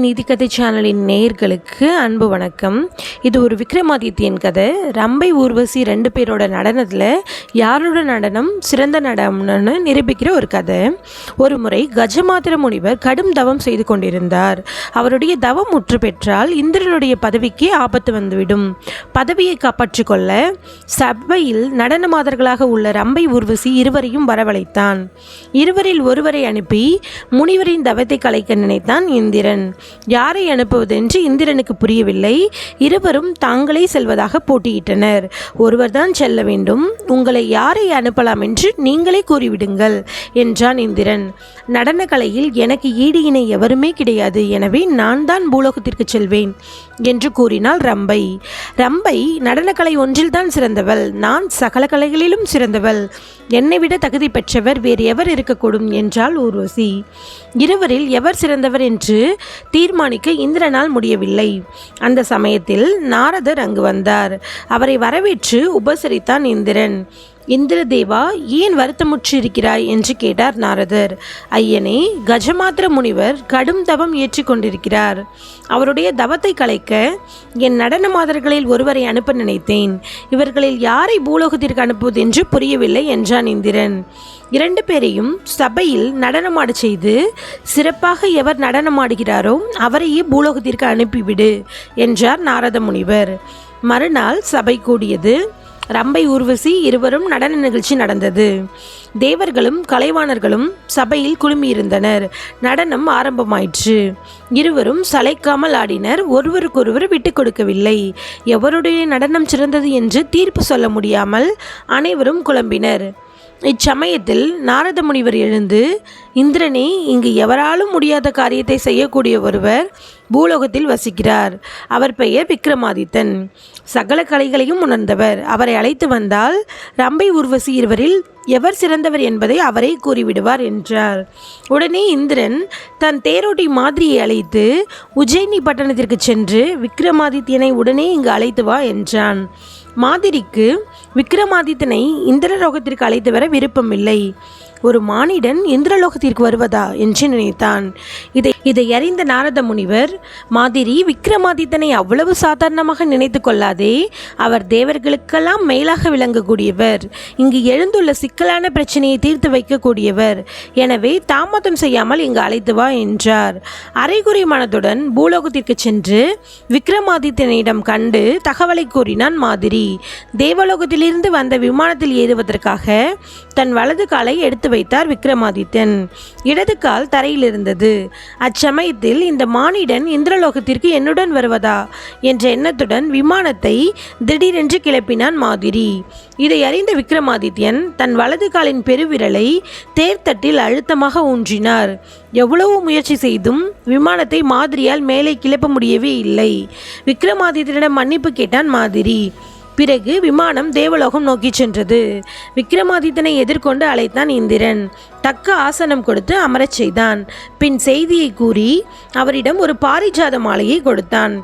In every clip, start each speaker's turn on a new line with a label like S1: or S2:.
S1: நீதிக்கதை சேனலின் நேயர்களுக்கு அன்பு வணக்கம். இது ஒரு விக்ரமாதித்யன் கதை. ரம்பை ஊர்வசி ரெண்டு பேரோட நடனத்தில் யாரோட நடனம் சிறந்த நடனம்னு நிரூபிக்கிற ஒரு கதை. ஒரு முறை கஜமாத்திர முனிவர் கடும் தவம் செய்து கொண்டிருந்தார். அவருடைய தவம் முற்று பெற்றால் இந்திரனுடைய பதவிக்கு ஆபத்து வந்துவிடும். பதவியை காப்பாற்றிக் கொள்ள சபையில் நடனமாதர்களாக உள்ள ரம்பை ஊர்வசி இருவரையும் வரவழைத்தான். இருவரில் ஒருவரை அனுப்பி முனிவரின் தவத்தை கலைக்க நினைத்தான் இந்திரன். யாரை அனுப்புவதென்று இந்திரனுக்கு புரியவில்லை. இருவரும் தாங்களே செல்வதாக போட்டியிட்டனர். ஒருவர்தான் செல்ல வேண்டும். உங்களை யாரை அனுப்பலாம் என்று நீங்களே கூறிவிடுங்கள் என்றான் இந்திரன். நடன கலையில் எனக்கு ஈடு இணை எவருமே கிடையாது. எனவே நான் தான் பூலோகத்திற்கு செல்வேன் என்று கூறினாள் ரம்பை. ரம்பை நடனக்கலை ஒன்றில்தான் சிறந்தவள். நான் சகல கலைகளிலும் சிறந்தவள். என்னை விட தகுதி பெற்றவர் வேறு எவர் இருக்கக்கூடும் என்றாள் ஊர்வசி. இருவரில் எவர் சிறந்தவர் என்று தீர்மானிக்க இந்திரனால் முடியவில்லை. அந்த சமயத்தில் நாரதர் அங்கு வந்தார். அவரை வரவேற்று உபசரித்தான் இந்திரன். இந்திரதேவா ஏன் வருத்தமுற்று இருக்கிறாய் என்று கேட்டார் நாரதர். ஐயனே கஜமாத்திர முனிவர் கடும் தவம் ஏற்றி கொண்டிருக்கிறார். அவருடைய தவத்தை கலைக்க என் நடன மாதர்களில் ஒருவரை அனுப்ப நினைத்தேன். இவர்களில் யாரை பூலோகத்திற்கு அனுப்புவது என்று புரியவில்லை என்றான் இந்திரன். இரண்டு பேரையும் சபையில் நடனமாட செய்து சிறப்பாக எவர் நடனமாடுகிறாரோ அவரையே பூலோகத்திற்கு அனுப்பிவிடு என்றார் நாரத முனிவர். மறுநாள் சபை கூடியது. ரம்பை ஊர்வசி இருவரும் நடன நிகழ்ச்சி நடந்தது. தேவர்களும் கலைவாணர்களும் சபையில் குழுமியிருந்தனர். நடனம் ஆரம்பமாயிற்று. இருவரும் சளைக்காமல் ஆடினர். ஒருவருக்கொருவர் விட்டு கொடுக்கவில்லை. எவருடைய நடனம் சிறந்தது என்று தீர்ப்பு சொல்ல முடியாமல் அனைவரும் குழம்பினர். இச்சமயத்தில் நாரத முனிவர் எழுந்து இந்திரனே இங்கு எவராலும் முடியாத காரியத்தை செய்யக்கூடிய ஒருவர் பூலோகத்தில் வசிக்கிறார். அவர் பெயர் விக்ரமாதித்தன். சகல கலைகளையும் உணர்ந்தவர். அவரை அழைத்து வந்தால் ரம்பை உர்வசி இருவரில் எவர் சிறந்தவர் என்பதை அவரே கூறிவிடுவார் என்றார். உடனே இந்திரன் தன் தேரோட்டி மாதிரியை அழைத்து உஜ்ஜயினி பட்டணத்திற்கு சென்று விக்ரமாதித்யனை உடனே இங்கு அழைத்து வா என்றான். மாதிரிக்கு விக்ரமாதித்தனை இந்திரலோகத்திற்கு அழைத்து வர விருப்பமில்லை. ஒரு மானிடன் இந்திரலோகத்திற்கு வருவதா என்று நினைத்தான். இதை இதை அறிந்த நாரத முனிவர் மாதிரி விக்ரமாதித்தனை அவ்வளவு சாதாரணமாக நினைத்து கொள்ளாதே அவர் தேவர்களுக்கெல்லாம் மேலாக விளங்கக்கூடியவர் இங்கு எழுந்துள்ள சிக்கலான பிரச்சனையை தீர்த்து வைக்கக்கூடியவர் எனவே தாமதம் செய்யாமல் இங்கு அழைத்து வா என்றார். அரைகுறை மனதுடன் பூலோகத்திற்கு சென்று விக்ரமாதித்தனிடம் கண்டு தகவலை கூறினான் மாதிரி தேவலோகத்திலிருந்து வந்த விமானத்தில் ஏறுவதற்காக தன் வலது காலை எடுத்து வைத்தார் விக்ரமாதித்தன். இடது கால் தரையில் இருந்தது. அச்சமயத்தில் இந்த மானிடன் இந்திரலோகத்திற்கு என்னுடன் வருவதா? என்ற எண்ணத்துடன் விமானத்தை திடீரென்று கிளப்பினான் மாதிரி. இதை அறிந்த விக்ரமாதித்யன் தன் வலது காலின் பெருவிரலை தேர்தட்டில் அழுத்தமாக ஊன்றினார். எவ்வளவு முயற்சி செய்தும் விமானத்தை மாதிரியால் மேலே கிளப்ப முடியவே இல்லை. விக்ரமாதித்யனிடம் மன்னிப்பு கேட்டான் மாதிரி. பிறகு விமானம் தேவலோகம் நோக்கி சென்றது. விக்ரமாதித்தனை எதிர்கொண்டு அழைத்தான் இந்திரன். தக்க ஆசனம் கொடுத்து அமரச் செய்தான். பின் செய்தியை கூறி அவரிடம் ஒரு பாரிஜாத மாலையை கொடுத்தான்.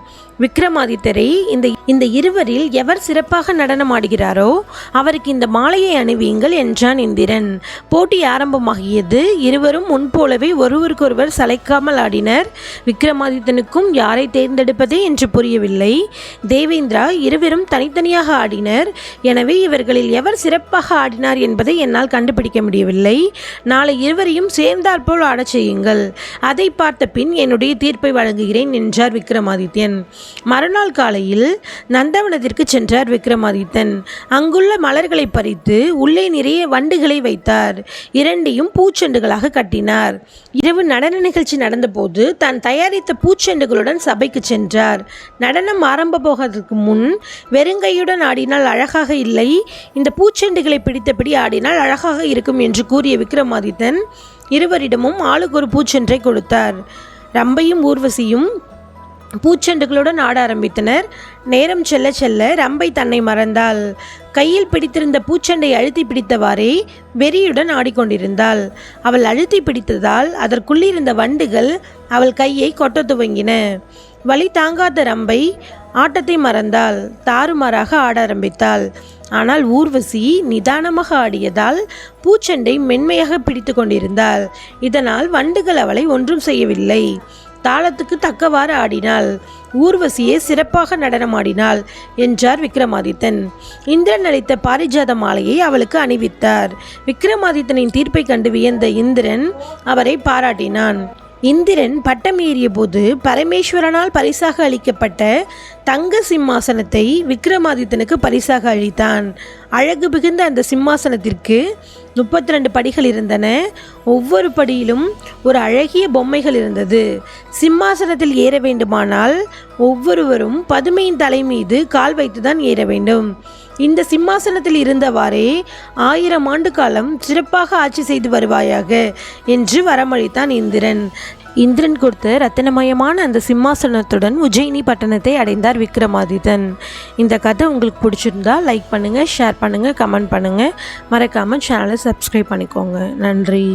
S1: விக்ரமாதித்தரை இந்த இந்த இருவரில் எவர் சிறப்பாக நடனமாடுகிறாரோ அவருக்கு இந்த மாலையை அணிவியுங்கள் என்றான் இந்திரன். போட்டி ஆரம்பமாகியது இருவரும் முன்போலவே ஒருவருக்கொருவர் சளைக்காமல் ஆடினர். விக்ரமாதித்தனுக்கும் யாரை தேர்ந்தெடுப்பதே என்று புரியவில்லை. தேவேந்திரா இருவரும் தனித்தனியாக ஆடினர். எனவே இவர்களில் எவர் சிறப்பாக ஆடினார் என்பதை என்னால் கண்டுபிடிக்க முடியவில்லை. நாளை இருவரையும் சேர்ந்தாற்போல் ஆடச் செய்யுங்கள். அதை பார்த்த பின் என்னுடைய தீர்ப்பை வழங்குகிறேன் என்றார் விக்ரமாதித்யன். மறுநாள் காலையில் நந்தவனத்திற்கு சென்றார் விக்ரமாதித்தன் அங்குள்ள மலர்களை பறித்து உள்ளே நிறைய வண்டுகளை வைத்தார். இரண்டையும் பூச்செண்டுகளாக கட்டினார். இரவு நடன நிகழ்ச்சி நடந்தபோது தான் தயாரித்த பூச்செண்டுகளுடன் சபைக்கு சென்றார். நடனம் ஆரம்ப போகிறதுக்கு முன் வெறுங்கையுடன் ஆடினால் அழகாக இல்லை இந்த பூச்செண்டுகளை பிடித்தபடி ஆடினால் அழகாக இருக்கும் என்று கூறிய விக்ரமா விக்ரமாதித்தன் இருவரிடமும் ஆளுக்கு ஒரு பூச்சென்றை கொடுத்தார். ரம்பையும் ஊர்வசியும் பூச்செண்டுகளுடன் ஆட ஆரம்பித்தனர். நேரம் செல்ல செல்ல ரம்பை தன்னை மறந்தாள். கையில் பிடித்திருந்த பூச்செண்டை அழுத்தி பிடித்தவாறே வெறியுடன் ஆடிக்கொண்டிருந்தாள். அவள் அழுத்தி பிடித்ததால் அதற்குள்ளிருந்த வண்டுகள் அவள் கையை கொட்ட துவங்கின. வழி தாங்காத ரம்பை ஆட்டத்தை மறந்தாள் தாறுமாறாக ஆட ஆரம்பித்தாள். ஆனால் ஊர்வசி நிதானமாக ஆடியதால் பூச்செண்டை மென்மையாக பிடித்து கொண்டிருந்தாள். இதனால் வண்டுகள் அவளை ஒன்றும் செய்யவில்லை. தாளத்துக்கு தக்கவாறு ஆடினாள். ஊர்வசியே சிறப்பாக நடனமாடினாள் என்றார் விக்ரமாதித்தன். இந்திரன் அளித்த பாரிஜாத மாலையை அவளுக்கு அணிவித்தார். விக்ரமாதித்தனின் தீர்ப்பை கண்டு வியந்த இந்திரன் அவரை பாராட்டினான். இந்திரன் பட்டமேறிய போது பரமேஸ்வரனால் பரிசாக அளிக்கப்பட்ட தங்க சிம்மாசனத்தை விக்ரமாதித்தனுக்கு பரிசாக அளித்தான். அழகு மிகுந்த அந்த சிம்மாசனத்திற்கு முப்பத்தி ரெண்டு படிகள் இருந்தன. ஒவ்வொரு படியிலும் ஒரு அழகிய பொம்மைகள் இருந்தது. சிம்மாசனத்தில் ஏற வேண்டுமானால் ஒவ்வொருவரும் பதுமையின் தலை மீது கால் வைத்துதான் ஏற வேண்டும். இந்த சிம்மாசனத்தில் இருந்தவாறே ஆயிரம் ஆண்டு காலம் சிறப்பாக ஆட்சி செய்து வருவாயாக என்று வரமளித்தான் இந்திரன். இந்திரன் கொடுத்த ரத்தினமயமான அந்த சிம்மாசனத்துடன் உஜ்ஜயினி பட்டணத்தை அடைந்தார் விக்ரமாதித்தன். இந்த கதை உங்களுக்கு பிடிச்சிருந்தா லைக் பண்ணுங்கள் ஷேர் பண்ணுங்கள் கமெண்ட் பண்ணுங்கள் மறக்காமல் சேனலை சப்ஸ்கிரைப் பண்ணிக்கோங்க. நன்றி.